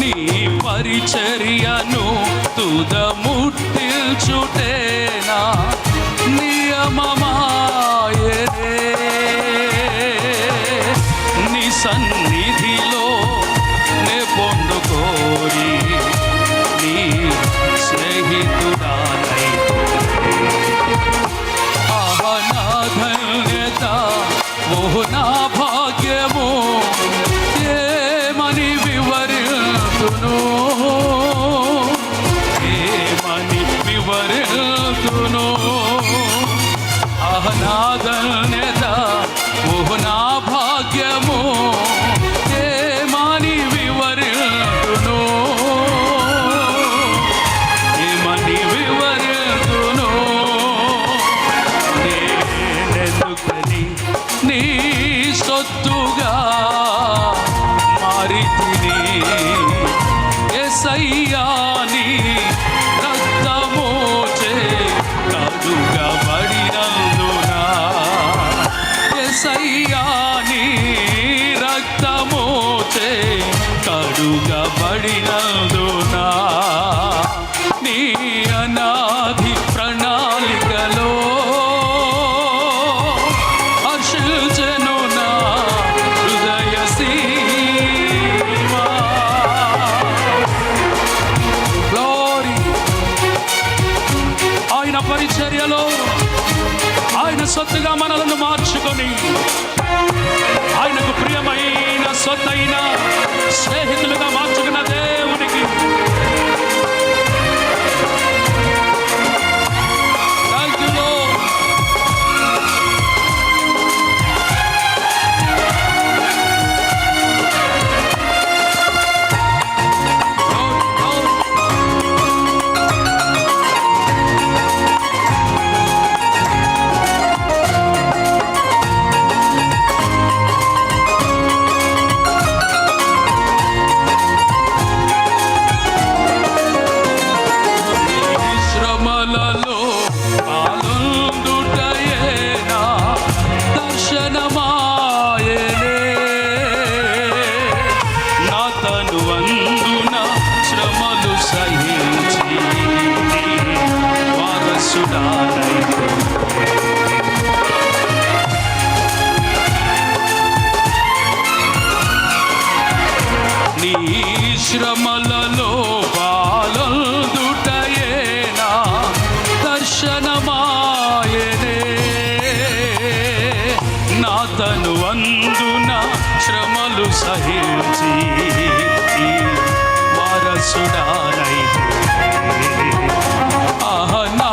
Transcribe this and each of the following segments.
నీ పరిచర్యను తుదముట్ మరి ఎస్ అయ్యా నీ సొత్తుగా మనలను మార్చుకొని ఆయనకు ప్రియమైన సొత్తైన స్నేహితులుగా మార్చుకున్న దేవుని నీ శ్రమలలో బాలందుటయేనా దర్శనమాయనే. నా తనువందున శ్రమలు సహించి వారసుడానై. ఆహనా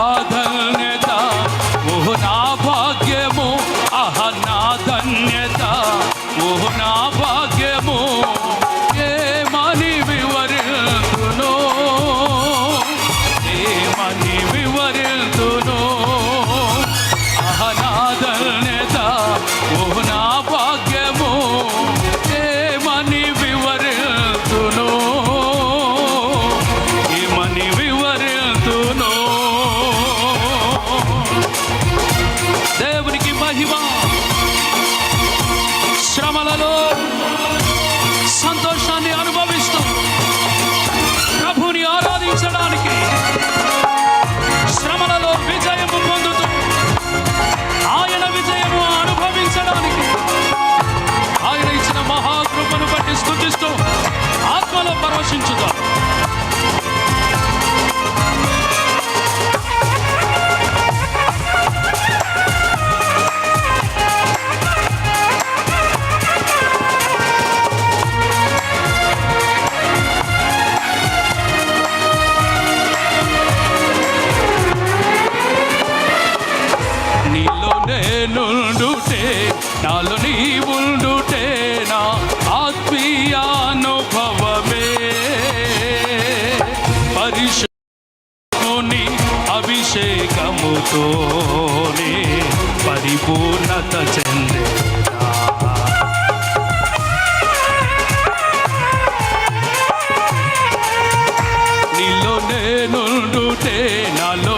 నాలో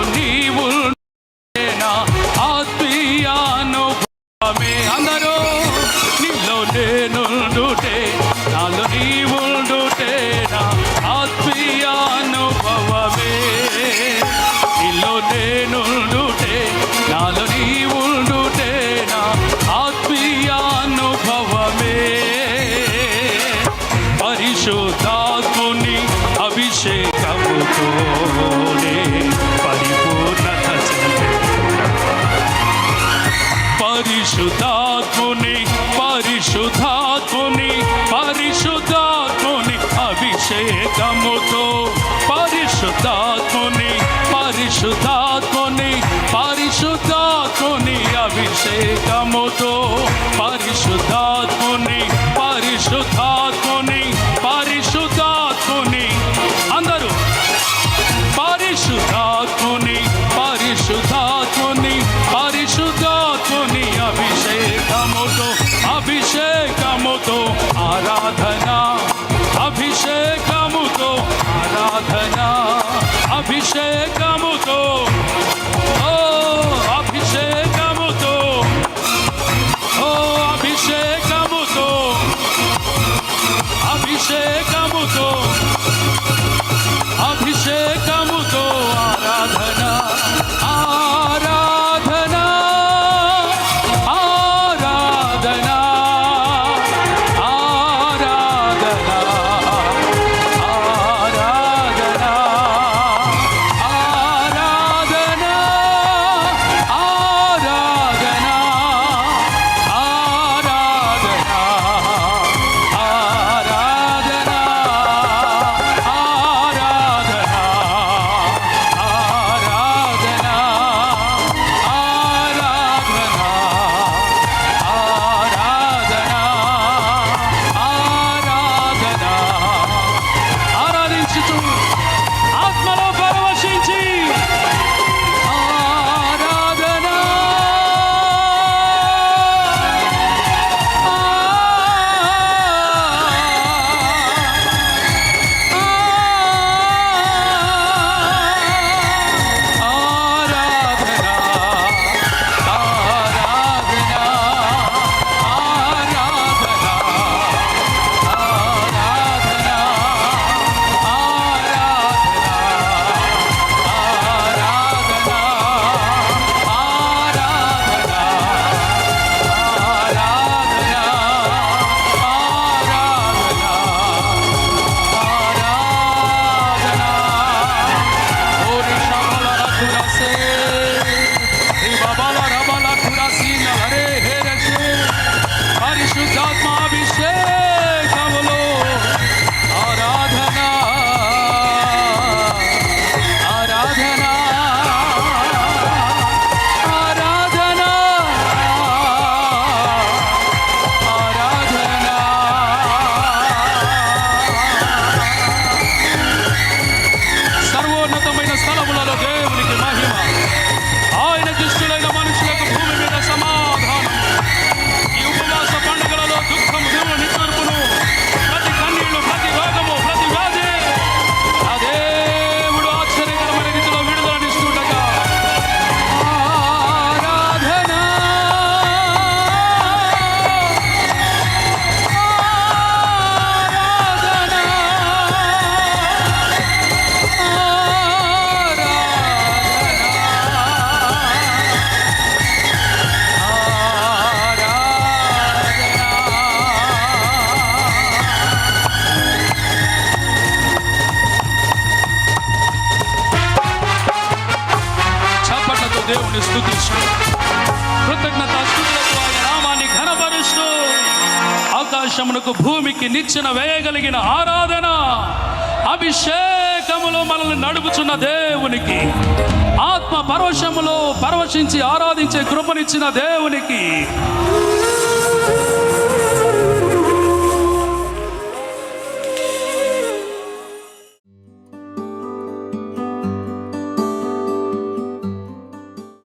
స్థుతిస్తూ. కృతజ్ఞత స్థుతులకు ఆయన నామాన్ని ఘనపరుస్తూ ఆకాశమునకు భూమికి నిచ్చిన వేయగలిగిన ఆరాధన అభిషేకములో మనల్ని నడుపుచున్న దేవునికి ఆత్మ పరవశములో పరవశించి ఆరాధించే కృపనిచ్చిన దేవునికి.